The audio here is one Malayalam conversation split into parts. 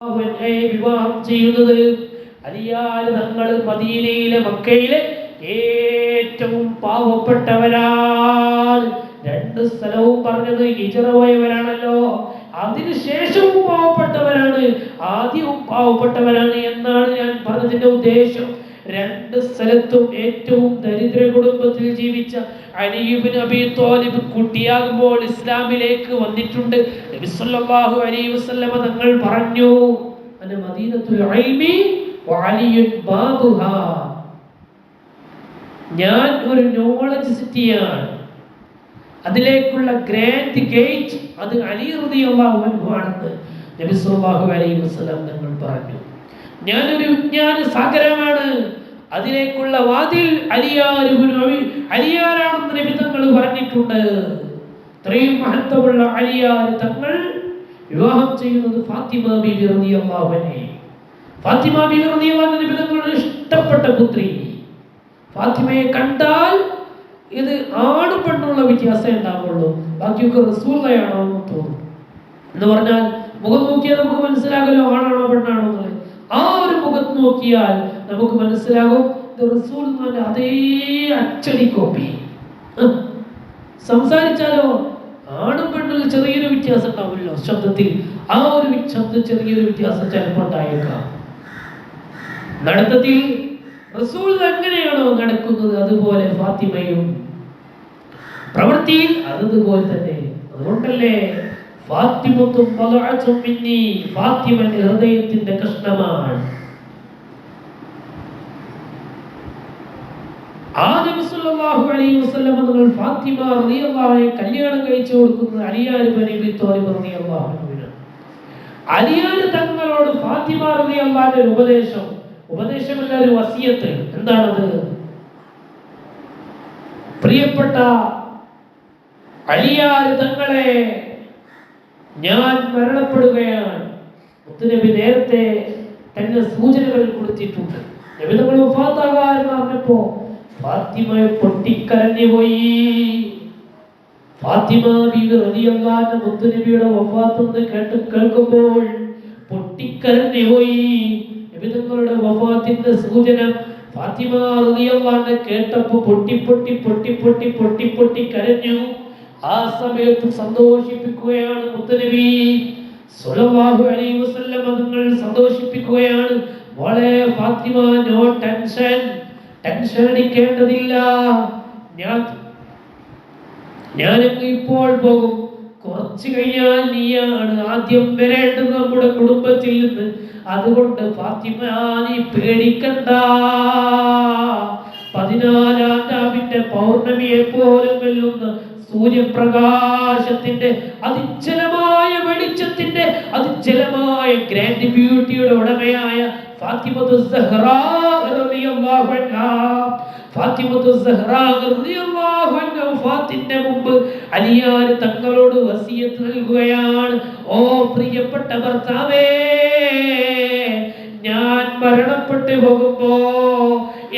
അവനെ വിവാഹം ചെയ്യുന്നത്. അലിയാൽ തങ്ങൾ മദീനയിലെ മക്കയിലെ ഏറ്റവും പാവപ്പെട്ടവരാണ്. രണ്ട് സ്ഥലവും പറഞ്ഞത് ഹിജറ പോയവരാണല്ലോ. അതിനുശേഷവും പാവപ്പെട്ടവരാണ്. ആദ്യവും പാവപ്പെട്ടവരാണ് എന്നാണ് ഞാൻ പറഞ്ഞതിന്റെ ഉദ്ദേശം. രണ്ട് സ്ഥലത്തും ഏറ്റവും ദരിദ്ര കുടുംബത്തിൽ ജീവിച്ച അലിയുബിൻ അബി തോലിബ് കുട്ടിയാകുമ്പോൾ ഇസ്ലാമിലേക്ക് വന്നിട്ടുണ്ട്. നബി സല്ലല്ലാഹു അലൈഹി വസല്ലമ തങ്ങൾ പറഞ്ഞു ഞാൻ ഒരു നോളജ് സിറ്റിയാണ് അതിലേക്കുള്ള ഗ്രാൻഡ് ഗേറ്റ് അത് അലി റളിയല്ലാഹു അൻഹു ആണെന്ന് നബി സല്ലല്ലാഹു അലൈഹി വസല്ലം തങ്ങൾ പറഞ്ഞു. ഞാനൊരു വിജ്ഞാന സാഗരമാണ്. അതിലേക്കുള്ള വാതിൽ അലിയാരാണെന്ന് നബി തങ്ങൾ പറഞ്ഞിട്ടുണ്ട്. ഇത്രയും മഹത്വമുള്ള അലിയാർ തങ്ങൾ വിവാഹം ചെയ്യുന്നത് ഫാത്തിമ ബീബി റളിയല്ലാഹു ഫാത്തിമ ബീബി നബി തങ്ങളുടെ ഇഷ്ടപ്പെട്ട പുത്രി. ഫാത്തിമയെ കണ്ടാൽ ഇത് ആണ് പെണ്ണുള്ള വ്യത്യാസമേ ഉണ്ടാവുള്ളൂ. ബാക്കിയൊക്കെ റസൂലയാണോ എന്ന് തോന്നും. എന്ന് പറഞ്ഞാൽ മുഖം നോക്കിയാൽ നമുക്ക് മനസ്സിലാകല്ലോ ആണാണോ പെണ്ണാണോ എന്നുള്ളത്. ആ ഒരു മുഖത്ത് നോക്കിയാൽ നമുക്ക് മനസ്സിലാകും റസൂൽ അതേ അച്ചടി കോപ്പി. സംസാരിച്ചാലോ? ആണും പെണ്ണും ചെറിയൊരു വ്യത്യാസം ഉണ്ടാവില്ലോ. ശബ്ദത്തിൽ ആ ഒരു ശബ്ദം ചെറിയൊരു വ്യത്യാസം ചിലപ്പോൾ ഉണ്ടായേക്കാം. നടത്തത്തിൽ റസൂൽ എങ്ങനെയാണോ നടക്കുന്നത്? അതുപോലെ ഫാത്തിമയും. പ്രവൃത്തിയിൽ അതുപോലെ തന്നെ. അതുകൊണ്ടല്ലേ? ഫാത്തിമത്തും ബദഅത്തും മിന്നി. ഫാത്തിമ എന്റെ ഹൃദയത്തിന്റെ കഷ്ണമാണ്. ആ നബി സല്ലല്ലാഹു അലൈഹി വസല്ലം തങ്ങൾ ഫാത്തിമ റളിയല്ലാഹു അൻഹയെ കല്യാണം കഴിച്ചു കൊടുക്കുന്നത് അലിയാർ ബനി അബി ത്വാലിബ് അലിയാർ തങ്ങളോട് ഫാത്തിമ റളിയല്ലാഹു ഒരു ഉപദേശം ഉപദേശമല്ല ഒരു വസിയത്ത് എന്താണത്? പ്രിയപ്പെട്ട അലിയാർ തങ്ങളെ ഞാൻ മരണപ്പെടുകയാണ്. മുത്തുനബി നേരത്തെ തന്നെ സൂചനകൾ കൊടുത്തിട്ടുണ്ട്. നബി തങ്ങൾ വഫാത്താകാൻ പറഞ്ഞപ്പോ ഫാത്തിമ പൊട്ടിക്കരഞ്ഞു പോയി. ഫാത്തിമ റളിയല്ലാഹു മുത്തുനബിയുടെ വഫാത്ത് എന്ന് കേട്ട് കേൾക്കുമ്പോൾ പൊട്ടിക്കരഞ്ഞു പോയി. നബി തങ്ങളുടെ വഫാത്തിന്റെ സൂചന ഫാത്തിമ റളിയല്ലാഹു കേട്ടപ്പോൾ പൊട്ടി പൊട്ടി പൊട്ടി പൊട്ടി പൊട്ടി പൊട്ടി കരഞ്ഞു. ആ സമയത്ത് സന്തോഷിപ്പിക്കുകയാണ് മുത്തനബി. സ്വല്ലല്ലാഹു അലൈഹി വസല്ലം തങ്ങൾ സന്തോഷിപ്പിക്കുകയാണ്. വളരെ ഫാത്തിമ നോ ടെൻഷൻ ടെൻഷൻ അടിക്കേണ്ടതില്ല ഞാൻ ഞാനങ്ങ് ഇപ്പോൾ പോകും. കുറച്ച് കഴിഞ്ഞാൽ നീയാണ് ആദ്യം വരേണ്ടത് നമ്മുടെ കുടുംബത്തിൽ നിന്ന്. അതുകൊണ്ട് ഫാത്തിമ നീ പേടിക്കണ്ട. പതിനാലാം രാവിന്റെ പൗർണമിയെ പോലും വെല്ലുന്ന സൂര്യപ്രകാശത്തിന്റെ അതിജലമായ വെളിച്ചത്തിന്റെ അതിജലമായ ഗ്രാൻഡ് ബ്യൂട്ടിയുടെ ഉടമയായ ഫാത്തിമ സഹ്റാ റളിയല്ലാഹു അൻഹാ ഫാത്തിമത്തു സഹ്റാ റളിയല്ലാഹു മുമ്പ് അലിയാർ തങ്ങളോട് വസിയത്ത് നൽകുകയാണ്. ഓ പ്രിയപ്പെട്ട ഭർത്താവേ ഞാൻ മരണപ്പെട്ടു പോകുമ്പോ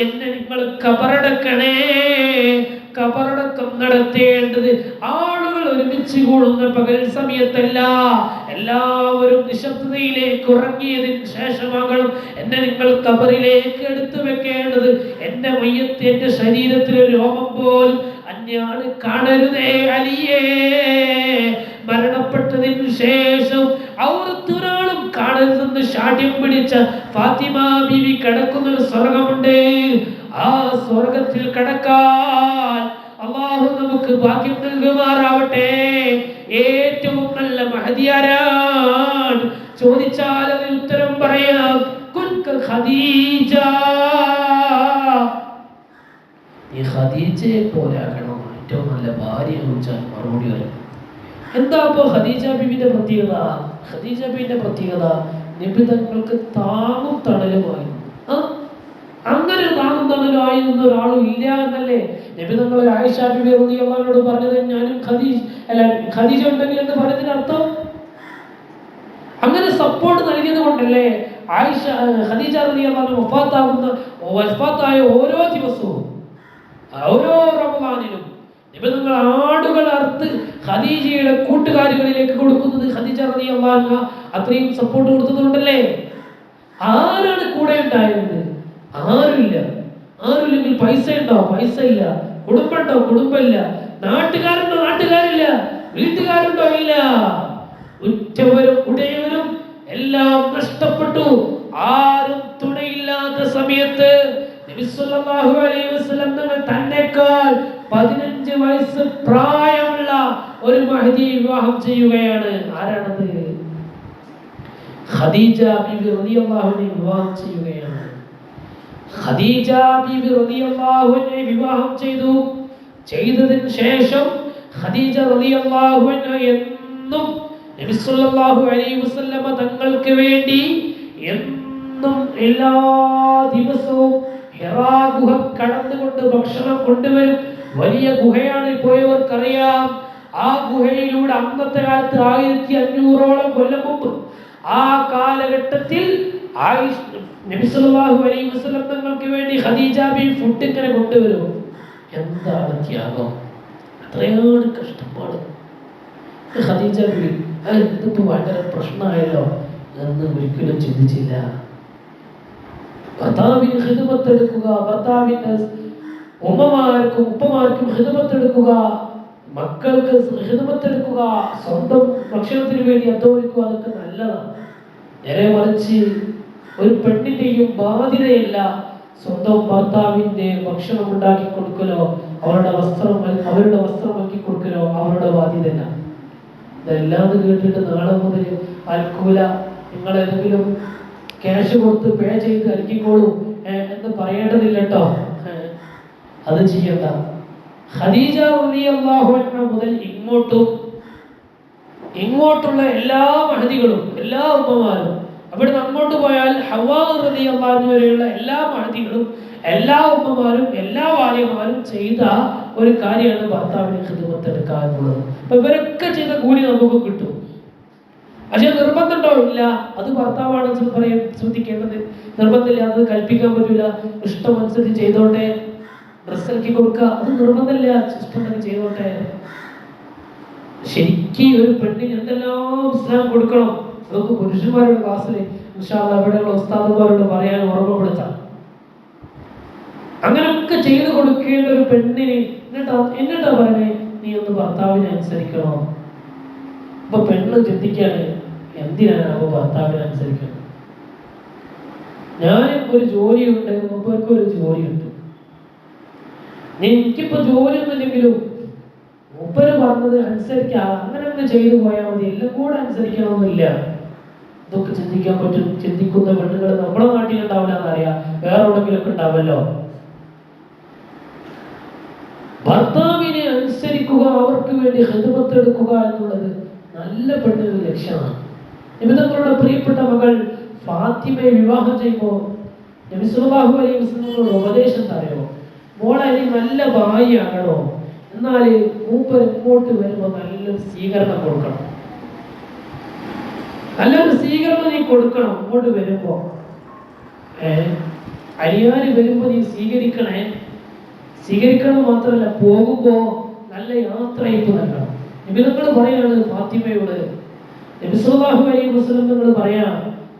എന്നെ നിങ്ങൾ കബറടക്കണേ. കബറടക്കം നടത്തേണ്ടത് ആളുകൾ ഒരുമിച്ച് കൂടുന്ന പകൽ സമയത്തല്ല. എല്ലാവരും നിശബ്ദതയിലേക്ക് ഉറങ്ങിയതിന് ശേഷമാകണം എന്നെ നിങ്ങൾ കബറിലേക്ക് എടുത്തു വെക്കേണ്ടത് എന്റെ മയ്യത്ത് എന്റെ ശരീരത്തിലെ രോമം പോലും അന്യാണ് കാണരുതേ അലിയേ. മരണപ്പെട്ടതിനു ശേഷം ഔറത്തൊരാളും കാണരുതെന്ന് ശാഠ്യം പിടിച്ച ഫാത്തിമ ബീവി കിടക്കുന്ന ഒരു സ്വർഗമുണ്ട്. ആ സ്വർഗത്തിൽ കിടക്കാൻ നമുക്ക് ഭാഗ്യം നൽകുമാറാവട്ടെ. ഏറ്റവും നല്ല മഹതിയാരാണ്. ചോദിച്ചാൽ അതിന് ഉത്തരം പറയാം. ഖദീജ. നീ ഖദീജയെ പോലെ ആകണം ഏറ്റവും നല്ല ഭാര്യയെ കുറിച്ചാൽ മറുപടി വരും എന്താ ഇപ്പോ ഖദീജ ബിബിന്റെ പ്രത്യേകത? ഖദീജ ബിബിന്റെ പ്രത്യേകത നിബിധങ്ങൾക്ക് താങ്ങും തണലുമായി ആ? അങ്ങനെ നിന്ന ഒരാളും ഇല്ല എന്നല്ലേ നിബിതങ്ങൾ ആയിഷ ബിബി റളിയല്ലാഹുവിനോട് പറഞ്ഞത് ഞാനും ഖദീജ് അല്ല ഖദീജ ഉണ്ടെങ്കിൽ എന്ന് പറഞ്ഞതിന് അർത്ഥം? അങ്ങനെ സപ്പോർട്ട് നൽകിയത് കൊണ്ടല്ലേ ആയിഷ ഖദീജ റളിയല്ലാഹു വഫാത്താകുന്ന വഫാത്തായ ഓരോ ദിവസവും ഓരോ റമദാനിലും നിബിധങ്ങൾ ആടുകൾ അറുത്ത് ഖദീജയുടെ കൂട്ടുകാരികളിലേക്ക് കൊടുക്കുന്നത് ഖദീജ റളിയല്ലാഹു അൻഹ അത്രയും സപ്പോർട്ട് കൊടുത്തതുകൊണ്ടല്ലേ ആരാണ് കൂടെ ഉണ്ടായിരുന്നത്? ആരുമില്ല. ആരുമില്ലെങ്കിൽ പൈസ ഉണ്ടോ പൈസ ഇല്ല കുടുംബമുണ്ടോ? കുടുംബമില്ല. നാട്ടുകാരുണ്ടോ? നാട്ടുകാരില്ല. വീട്ടുകാരുണ്ടോ? ഇല്ല. ഉറ്റവരും ഉടയവരും എല്ലാം നഷ്ടപ്പെട്ടു. ആരും തുണയില്ലാത്ത സമയത്ത് തന്നെക്കാൾ പതിനഞ്ച് വയസ്സ് പ്രായമുള്ള ഒരു മഹദി വിവാഹം ചെയ്യുകയാണ്. ആരാണത്? ഖദീജ വിവാഹം ചെയ്യുകയാണ്. ഖദീജ ബിബി റളിയല്ലാഹു അൻഹയെ വിവാഹം ചെയ്തു. ചെയ്തതിന് ശേഷം ഖദീജ റളിയല്ലാഹു അൻഹ എന്നും നബി സല്ലല്ലാഹു അലൈഹി വസല്ലമ തങ്ങൾക്ക് വേണ്ടി എന്നും എല്ലാ ദിവസവും ഹിറാ ഗുഹ കടന്നുകൊണ്ട് ഭക്ഷണം കൊണ്ടുവരും. വലിയ ഗുഹയാണ് പോയവർക്കറിയാം. ആ ഗുഹയിലൂടെ അന്നത്തെ കാലത്ത് ആയിരത്തി അഞ്ഞൂറോളം കൊല്ലം മുമ്പ് ആ കാലഘട്ടത്തിൽ ആയിഷ് നബി സല്ലല്ലാഹു അലൈഹി വസല്ലം തങ്ങൾക്ക് വേണ്ടി ഖദീജ ബി ഫുഡ് കൊണ്ടുവരും. എന്താണ് ത്യാഗം? അത്രയാണ് കഷ്ടപ്പാട്. ഖദീജ ബി അത് ഇതിപ്പോ ഭയങ്കര പ്രശ്നമായല്ലോ? എന്ന് ഒരിക്കലും ചിന്തിച്ചില്ല. ഭർത്താവിന് ഹിതമത്തെടുക്കുക ഭർത്താവിന്റെ ഉമ്മമാർക്കും ഉപ്പമാർക്കും ഹിതമത്തെടുക്കുക മക്കൾക്ക് ഹിതമത്തെടുക്കുക സ്വന്തം ഭക്ഷണത്തിന് വേണ്ടി അധ്വാനിക്കുക അതൊക്കെ നല്ലതാണ്. നേരെ മറിച്ച് ഒരു പെണ്ണിന്റെയും ബാധ്യതയല്ല സ്വന്തം ഭർത്താവിന്റെ ഭക്ഷണം ഉണ്ടാക്കി കൊടുക്കലോ അവരുടെ വസ്ത്രം അവരുടെ വസ്ത്രം ആക്കി കൊടുക്കലോ അവരുടെ ബാധ്യതയല്ല. ഇതെല്ലാം കേട്ടിട്ട് നാളെ മുതൽ അൽക്കൂല നിങ്ങൾ ഏതെങ്കിലും ക്യാഷ് കൊടുത്ത് പേ ചെയ്ത് അൽക്കിക്കോളൂ എന്ന് പറയേണ്ടതില്ല കേട്ടോ. അത് ചെയ്യണ്ട. ഖദീജ മുതൽ ഇങ്ങോട്ടും ഇങ്ങോട്ടുള്ള എല്ലാ മഹതികളും എല്ലാ ഉമ്മമാരും അവിടെ അങ്ങോട്ട് പോയാൽ ഹവാ റളിയല്ലാഹു വരെയുള്ള എല്ലാ മഹതികളും എല്ലാ ഉമ്മമാരും എല്ലാ വാര്യമാരും ചെയ്ത ഒരു കാര്യമാണ് ഭർത്താവിനെ ഹിദമത്ത് എടുക്കുക എന്നുള്ളത്. അപ്പൊ ഇവരൊക്കെ ചെയ്ത കൂലി നമുക്ക് കിട്ടും. പക്ഷെ നിർബന്ധമുണ്ടോ? ഇല്ല. അത് ഭർത്താവാണ് പറയും ശ്രദ്ധിക്കേണ്ടത്. നിർബന്ധമില്ല. അത് കൽപ്പിക്കാൻ പറ്റില്ല ഇഷ്ടമനുസരിച്ച് ചെയ്തോട്ടെ. ഡ്രസ് ഇറക്കി കൊടുക്കുക. അത് നിർബന്ധമില്ല. ഇഷ്ടം തന്നെ ചെയ്തോട്ടെ. ശരിക്കും ഒരു പെണ്ണിന് എന്തെല്ലാം ഇസ്ലാം കൊടുക്കണം? നമുക്ക് പുരുഷന്മാരുടെ ക്ലാസ്സിൽ ഇൻഷാല്ല അവിടെയുള്ള ഉസ്താദന്മാരോട് പറയാൻ ഓർമ്മപ്പെടുത്താം. അങ്ങനെയൊക്കെ ചെയ്തു കൊടുക്കേണ്ട ഒരു പെണ്ണിനെ എന്നിട്ടാ എന്നിട്ടാ പറയണേ നീ ഒന്ന് ഭർത്താവിനെ അനുസരിക്കണോ? അപ്പൊ പെണ്ണ് ചിന്തിക്കാണ് എന്തിനാണ് അവ ഭർത്താവിനെ അനുസരിക്കണം? ഞാനിപ്പോ ഒരു ജോലിയുണ്ട് മുമ്പൊക്കെ ഒരു ജോലിയുണ്ട്. എനിക്കിപ്പോ ജോലിയൊന്നുമില്ലെങ്കിലും മൂപ്പര് പറഞ്ഞത് അനുസരിക്കാം അങ്ങനെ ഒന്ന് ചെയ്തു പോയാൽ മതി എല്ലാം കൂടെ അനുസരിക്കണമെന്നില്ല. ഇതൊക്കെ ചിന്തിക്കാൻ പറ്റും ചിന്തിക്കുന്ന പെണ്ണുങ്ങൾ നമ്മുടെ നാട്ടിൽ ഉണ്ടാവില്ല എന്നറിയാം. വേറെ എവിടെങ്കിലൊക്കെ ഉണ്ടാവല്ലോ ഭർത്താവിനെ അനുസരിക്കുക അവർക്ക് വേണ്ടി ഹൃദമത്തെടുക്കുക എന്നുള്ളത് നല്ല പെണ്ണിന്റെ ലക്ഷ്യമാണ്. നിമിതങ്ങളുടെ പ്രിയപ്പെട്ട മകൾ ഫാത്തിമയെ വിവാഹം ചെയ്യുമ്പോൾ നബിസുലാഹു അലൈഹി വസ്ലങ്ങളോട് ഉപദേശം തരയോ മോളെ നീ നല്ല ഭാര്യയാകണോ എന്നാൽ മൂപ്പർ ഇങ്ങോട്ട് വരുമ്പോൾ നല്ല സ്വീകരണം കൊടുക്കണം. നല്ലൊരു സ്വീകരണം നീ കൊടുക്കണം അങ്ങോട്ട് വരുമ്പോ. ഏ അരിയാര് വരുമ്പോ നീ സ്വീകരിക്കണേ. സ്വീകരിക്കണം മാത്രമല്ല പോകുമ്പോ നല്ല യാത്രയപ്പ് നൽകണം. നിബിധങ്ങൾ പറയാണ് ഫാത്തിമയോട് നബിസ്വല്ലാഹു അലൈഹി വസ്ലം നിങ്ങൾ പറയാ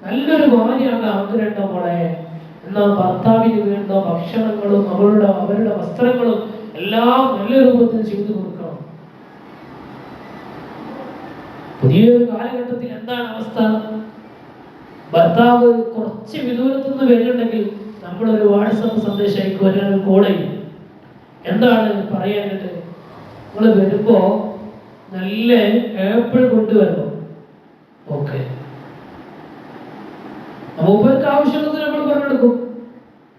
നല്ലൊരു ഭാര്യയാണ് ആഗ്രഹം മോളെ? എന്നാ ഭർത്താവിന് വേണ്ട ഭക്ഷണങ്ങളും അവരുടെ അവരുടെ വസ്ത്രങ്ങളും എല്ലാം നല്ല രൂപത്തിൽ ചെയ്തു കൊടുക്കണം. പുതിയൊരു കാലഘട്ടത്തിൽ എന്താണ് അവസ്ഥ? ഭർത്താവ് കുറച്ച് വിദൂരത്തു നിന്ന് വരുന്നുണ്ടെങ്കിൽ നമ്മളൊരു വാട്സപ്പ് സന്ദേശം അയക്കും അല്ലെങ്കിൽ കോൾ ചെയ്യും എന്താണ് പറയാനായിട്ട് നമ്മൾ വരുമ്പോ നല്ല ഏപ്പിൾ കൊണ്ടുവരണം. ഓക്കെ. മൂപ്പർക്ക് ആവശ്യമുള്ളത് നമ്മൾ പറഞ്ഞെടുക്കും.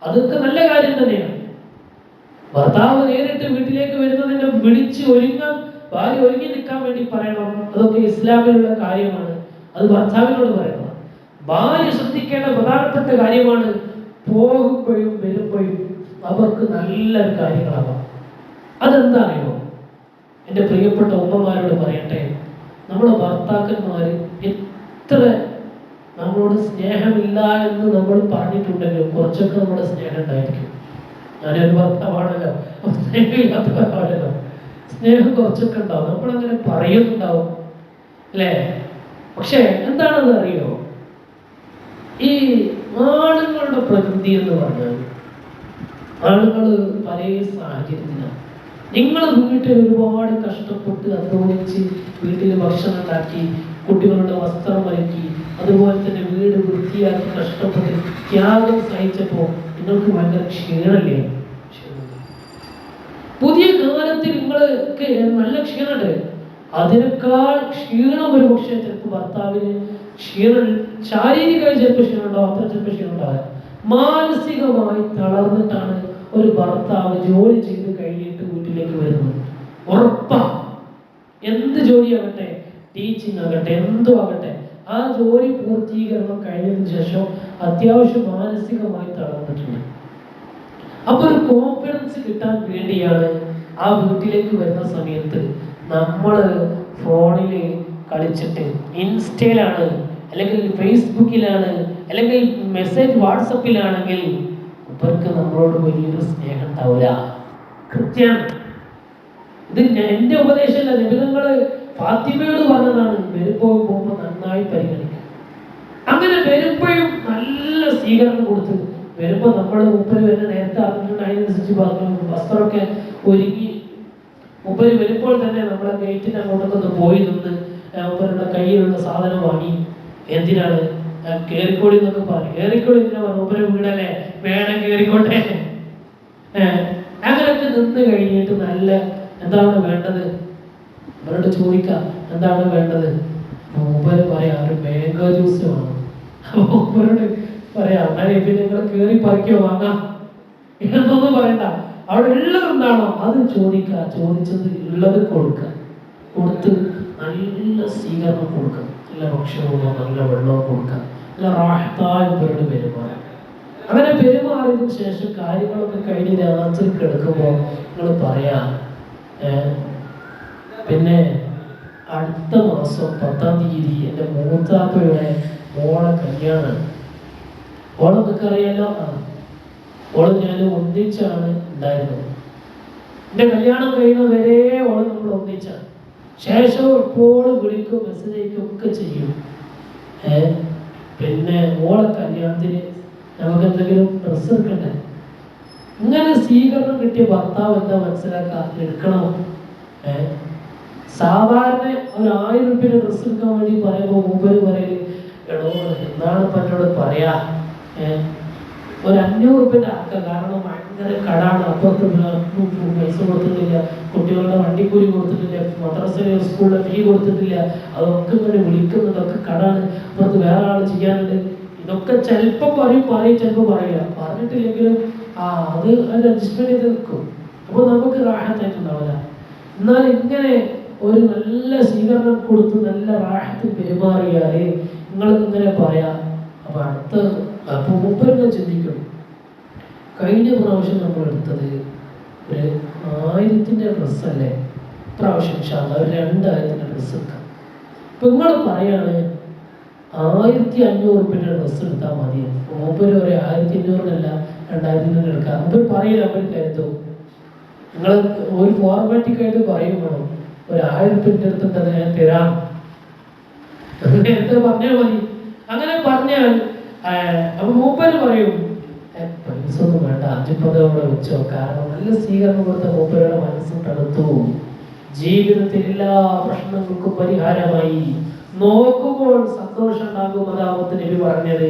അതൊക്കെ നല്ല കാര്യം തന്നെയാണ്. ഭർത്താവ് നേരിട്ട് വീട്ടിലേക്ക് വരുന്നതിന്റെ വിളിച്ച് ഒരുങ്ങാൻ ഭാര്യ ഒരുങ്ങി നിൽക്കാൻ വേണ്ടി പറയണം. അതൊക്കെ ഇസ്ലാമിലുള്ള കാര്യമാണ്. അത് ഭർത്താവിനോട് പറയണം. ഭാര്യ ശ്രദ്ധിക്കേണ്ട പ്രധാനപ്പെട്ട കാര്യമാണ് പോകുമ്പോഴും വരുമ്പോഴും അവർക്ക് നല്ല കാര്യങ്ങളാവാം. അതെന്താണെയോ എന്റെ പ്രിയപ്പെട്ട ഉമ്മമാരോട് പറയട്ടെ. നമ്മുടെ ഭർത്താക്കന്മാർ എത്ര നമ്മളോട് സ്നേഹമില്ല എന്ന് നമ്മൾ പറഞ്ഞിട്ടുണ്ടെങ്കിലും കുറച്ചൊക്കെ നമ്മുടെ സ്നേഹം ഉണ്ടായിരിക്കും. ഞാനൊരു ഭർത്താവാണല്ലോ. അപ്പൊ സ്നേഹമില്ലാത്തവരാണല്ലോ സ്നേഹം കുറച്ചൊക്കെ ഉണ്ടാവും നമ്മളങ്ങനെ പറയുന്നുണ്ടാവും. അല്ലേ? പക്ഷേ എന്താണെന്ന് അറിയോ ഈ ആണുങ്ങളുടെ പ്രകൃതി എന്ന് പറഞ്ഞാൽ ആളുകൾ പല സാഹചര്യത്തിലാണ്. നിങ്ങൾ വീട്ടിൽ ഒരുപാട് കഷ്ടപ്പെട്ട് അധ്വാനിച്ച് വീട്ടിൽ ഭക്ഷണം ഉണ്ടാക്കി കുട്ടികളുടെ വസ്ത്രം വരക്കി അതുപോലെ തന്നെ വീട് വൃത്തിയാക്കി കഷ്ടപ്പെട്ട് ത്യാഗം സഹിച്ചപ്പോൾ നിങ്ങൾക്ക് ഭയങ്കര ക്ഷീണല്ലേ ക്ഷീണം. പുതിയ കാലത്തിൽ നിങ്ങൾക്ക് നല്ല ക്ഷീണമുണ്ട്. അതിനേക്കാൾ ക്ഷീണം ഒരു പക്ഷേ ചിലപ്പോൾ ഭർത്താവിന് ക്ഷീണം ശാരീരികമായി ചിലപ്പോൾ ക്ഷീണം ഉണ്ടാവും അത്ര ചിലപ്പോൾ ക്ഷീണം ഉണ്ടാവില്ല. മാനസികമായി തളർന്നിട്ടാണ് ഒരു ഭർത്താവ് ജോലി ചെയ്ത് കഴിഞ്ഞിട്ട് വീട്ടിലേക്ക് വരുന്നത്. ഉറപ്പാ. എന്ത് ജോലിയാകട്ടെ ടീച്ചിങ് ആകട്ടെ എന്തോ ആകട്ടെ ആ ജോലി പൂർത്തീകരണം കഴിഞ്ഞതിന് ശേഷം അത്യാവശ്യം മാനസികമായി തളർന്നിട്ടുണ്ട്. അപ്പൊ ഒരു കോൺഫിഡൻസ് കിട്ടാൻ വേണ്ടിയാണ് ആ വീട്ടിലേക്ക് വരുന്ന സമയത്ത് നമ്മൾ ഫോണിൽ കളിച്ചിട്ട് ഇൻസ്റ്റയിലാണ് അല്ലെങ്കിൽ ഫേസ്ബുക്കിലാണ് അല്ലെങ്കിൽ മെസ്സേജ് വാട്സപ്പിലാണെങ്കിൽ ഇവർക്ക് നമ്മളോട് വലിയൊരു സ്നേഹം ഉണ്ടാവില്ല കൃത്യമാണ് ഇത് എന്റെ ഉപദേശമല്ല നിബിധങ്ങൾ ഫാത്തിമയോട് പറഞ്ഞതാണ് വരുമ്പോൾ പോകുമ്പോൾ നന്നായി പരിഗണിക്കുക അങ്ങനെ വരുമ്പോഴും നല്ല സ്വീകരണം കൊടുത്ത് വരുമ്പോ നമ്മൾ മുപ്പര് വരുന്ന നേരത്തെ അറിഞ്ഞിട്ടുണ്ട് അതിനനുസരിച്ച് പറഞ്ഞു വസ്ത്രമൊക്കെ ഒരുങ്ങി മുപ്പര് വരുമ്പോൾ തന്നെ നമ്മളെ ഗേറ്റിന് അങ്ങോട്ടൊക്കെ ഒന്ന് പോയി നിന്ന് മുപ്പരുടെ കയ്യിലുള്ള സാധനം വാങ്ങി എന്തിനാണ് കേറിക്കോളി എന്നൊക്കെ പറഞ്ഞു. കേറിക്കോളി എന്തിനാ പറഞ്ഞു? മുപ്പര് വീടല്ലേ വേണം കേറിക്കോട്ടെ. അങ്ങനെയൊക്കെ നിന്ന് കഴിഞ്ഞിട്ട് നല്ല എന്താണ് വേണ്ടത്? അവരോട് ചോദിക്കാം എന്താണ് വേണ്ടത്? മൂപ്പര് പറയാം ഒരു മാംഗോ ജ്യൂസ് വേണം. അപ്പൊ മൂപ്പരോട് പറയാം എന്നാൽ ഇപ്പൊ നിങ്ങൾ കേറി പറിക്കോ വാങ്ങാം. എന്നൊന്നും പറയണ്ട. അവിടെ ഉള്ളത് എന്താണോ അത് ചോദിക്കുക ചോദിച്ചത് ഉള്ളത് കൊടുക്കുക കൊടുത്ത് നല്ല സ്വീകരണം കൊടുക്കുക നല്ല ഭക്ഷണവും നല്ല വെള്ളവും കൊടുക്കുക നല്ല റാഹത്തായ പെരുമാറുക അങ്ങനെ പെരുമാറിയതിനു ശേഷം കാര്യങ്ങളൊക്കെ കഴിഞ്ഞ് രാത്രി കിടക്കുമ്പോൾ നിങ്ങൾ പറയാ പിന്നെ അടുത്ത മാസം പത്താം തീയതി എന്റെ മൂത്താപ്പയുടെ മോളെ കല്യാണം ഓളൊക്കെ അറിയാലോ ഓൾ ഞാൻ ഒന്നിച്ചാണ് ഉണ്ടായിരുന്നത്. എന്റെ കല്യാണം കഴിയുന്ന വരെ ഓൾ നമ്മൾ ഒന്നിച്ചാണ്. ശേഷം എപ്പോഴും വിളിക്കും മെസ്സേജ് അയക്കും ഒക്കെ ചെയ്യും. ഏ? പിന്നെ ഓളെ കല്യാണത്തിന് നമുക്ക് എന്തെങ്കിലും ഡ്രസ്സ് എടുക്കണ്ടേ? ഇങ്ങനെ സ്വീകരണം കിട്ടിയ ഭർത്താവ് എന്താ മനസ്സിലാക്കുക എടുക്കണം. ഏ? സാധാരണ ഒരു ആയിരം റുപ്യ ഡ്രസ്സ് എടുക്കാൻ വേണ്ടി പറയുമ്പോൾ മൂപ്പര് പറയൽ എടോ എന്താണ് ഇപ്പൊ പറയാ? ഒരു അഞ്ഞൂറ് റുപ്യന്റെ കാരണം ഭയങ്കര കടാണ്. അപ്പുറത്ത് ഉം പൈസ കൊടുത്തിട്ടില്ല. കുട്ടികളുടെ വണ്ടിക്കൂലി കൊടുത്തിട്ടില്ല. മദ്രസയിലെ സ്കൂളിലെ ഫീ കൊടുത്തിട്ടില്ല. അതൊക്കെ ഇങ്ങനെ വിളിക്കുന്നതൊക്കെ കടാണ്. അപ്പുറത്ത് വേറെ ആൾ ചെയ്യാനുണ്ട്. ഇതൊക്കെ ചിലപ്പോൾ പറയും പറയും ചിലപ്പോൾ പറയില്ല. പറഞ്ഞിട്ടില്ലെങ്കിലും ആ അത് അത് അഡ്ജസ്റ്റ്മെന്റ് ചെയ്ത് നിൽക്കും അപ്പോൾ നമുക്ക് റാഹത്തായിട്ടുണ്ടാവില്ല എന്നാൽ ഇങ്ങനെ ഒരു നല്ല സ്വീകരണം കൊടുത്ത് നല്ല റാഹത്തിൽ പെരുമാറിയാൽ നിങ്ങൾക്ക് ഇങ്ങനെ പറയാം? അപ്പൊ അടുത്ത അപ്പൊ മുപ്പരൊക്കെ ചിന്തിക്കണം. കഴിഞ്ഞ പ്രാവശ്യം നമ്മൾ എടുത്തത് ഒരു ആയിരത്തിന്റെ ഡ്രസ്സല്ലേ? പ്രാവശ്യം ഷാദ ഒരു രണ്ടായിരത്തിന്റെ ഡ്രസ്സ് എടുക്കാം. ഇപ്പൊ നിങ്ങൾ പറയാണ് ആയിരത്തി അഞ്ഞൂറ് റുപ്യന്റെ ഡ്രസ്സ് എടുത്താൽ മതി മൂപ്പര് ഒരു ആയിരത്തി അഞ്ഞൂറിനല്ല രണ്ടായിരത്തിന്റെ എടുക്കാം. മൂപ്പര് പറയില്ല അവർ കരുതും? നിങ്ങൾ ഒരു ഫോർമാറ്റിക് ആയിട്ട് പറയും വേണം. ഒരു ആയിരം റുപ്യന്റെ ഞാൻ തരാം. നേരത്തെ പറഞ്ഞാൽ മതി. അപ്പൊ മൂപ്പര് പറയും "ഏ, വേണ്ട അഞ്ചുപത് അവിടെ വെച്ചോ. കാരണം നല്ല സ്വീകരണം കൊടുത്ത മൂപ്പരുടെ മനസ്സ് തണുത്തു. ജീവിതത്തിൽ എല്ലാ പ്രശ്നങ്ങൾക്കും പരിഹാരമായി. നോക്കുമ്പോൾ സന്തോഷം ഉണ്ടാകും അതാവത്ത് നബി പറഞ്ഞത്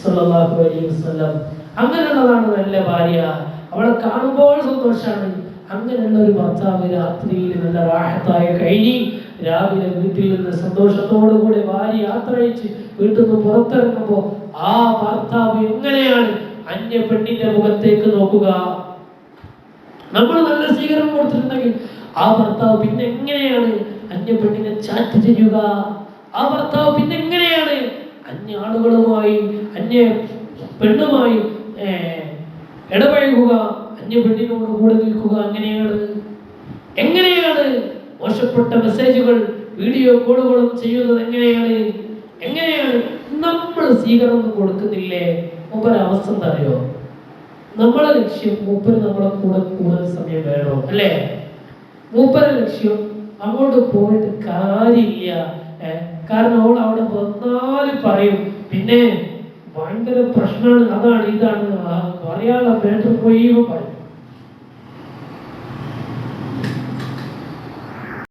സല്ലല്ലാഹു അലൈഹി വസല്ലം. അങ്ങനെയുള്ളതാണ് നല്ല ഭാര്യ. അവളെ കാണുമ്പോൾ സന്തോഷമാണ് അങ്ങനെയുള്ള ഒരു ഭർത്താവ് രാത്രിയിൽ നല്ല റാഹത്തായ കഴിഞ്ഞ് രാവിലെ വീട്ടിൽ നിന്ന് സന്തോഷത്തോടു കൂടി ഭാര്യ യാത്രയിച്ച് വീട്ടിൽ നിന്ന് പുറത്തിറങ്ങുമ്പോൾ ആ ഭർത്താവ് എങ്ങനെയാണ് അന്യ പെണ്ണിന്റെ മുഖത്തേക്ക് നോക്കുക? നമ്മൾ നല്ല സ്വീകരണം കൊടുത്തിട്ടുണ്ടെങ്കിൽ ആ ഭർത്താവ് പിന്നെ എങ്ങനെയാണ് അന്യ പെണ്ണിനെ ചാറ്റ് ചെയ്യുക? ആ ഭർത്താവ് പിന്നെ എങ്ങനെയാണ് അന്യ ആളുകളുമായി അന്യ പെണ്ണുമായി ഇടപഴകുക? അന്യ പെണ്ണിനോട് കൂടെ നിൽക്കുക എങ്ങനെയാണ് എങ്ങനെയാണ് മോശപ്പെട്ട മെസ്സേജുകൾ വീഡിയോ കോളുകളും ചെയ്യുന്നത് എങ്ങനെയാണ്? എങ്ങനെയാണ്? നമ്മൾ സ്വീകരണം കൊടുക്കുന്നില്ലേ? മൂപ്പര അവസ്ഥ എന്താ അറിയോ നമ്മളെ ലക്ഷ്യം മൂപ്പര് നമ്മളെ കൂടെ കൂടുതൽ സമയം വേണോ? അല്ലേ? മൂപ്പര ലക്ഷ്യം അങ്ങോട്ട് പോയിട്ട് കാര്യമില്ല. കാരണം അവൾ അവിടെ വന്നാലും പറയും. പിന്നെ ഭയങ്കര പ്രശ്നമാണ്. അതാണ് ഇതാണ്. പറയാനുള്ള പേട്ടർ പോയി പറയും.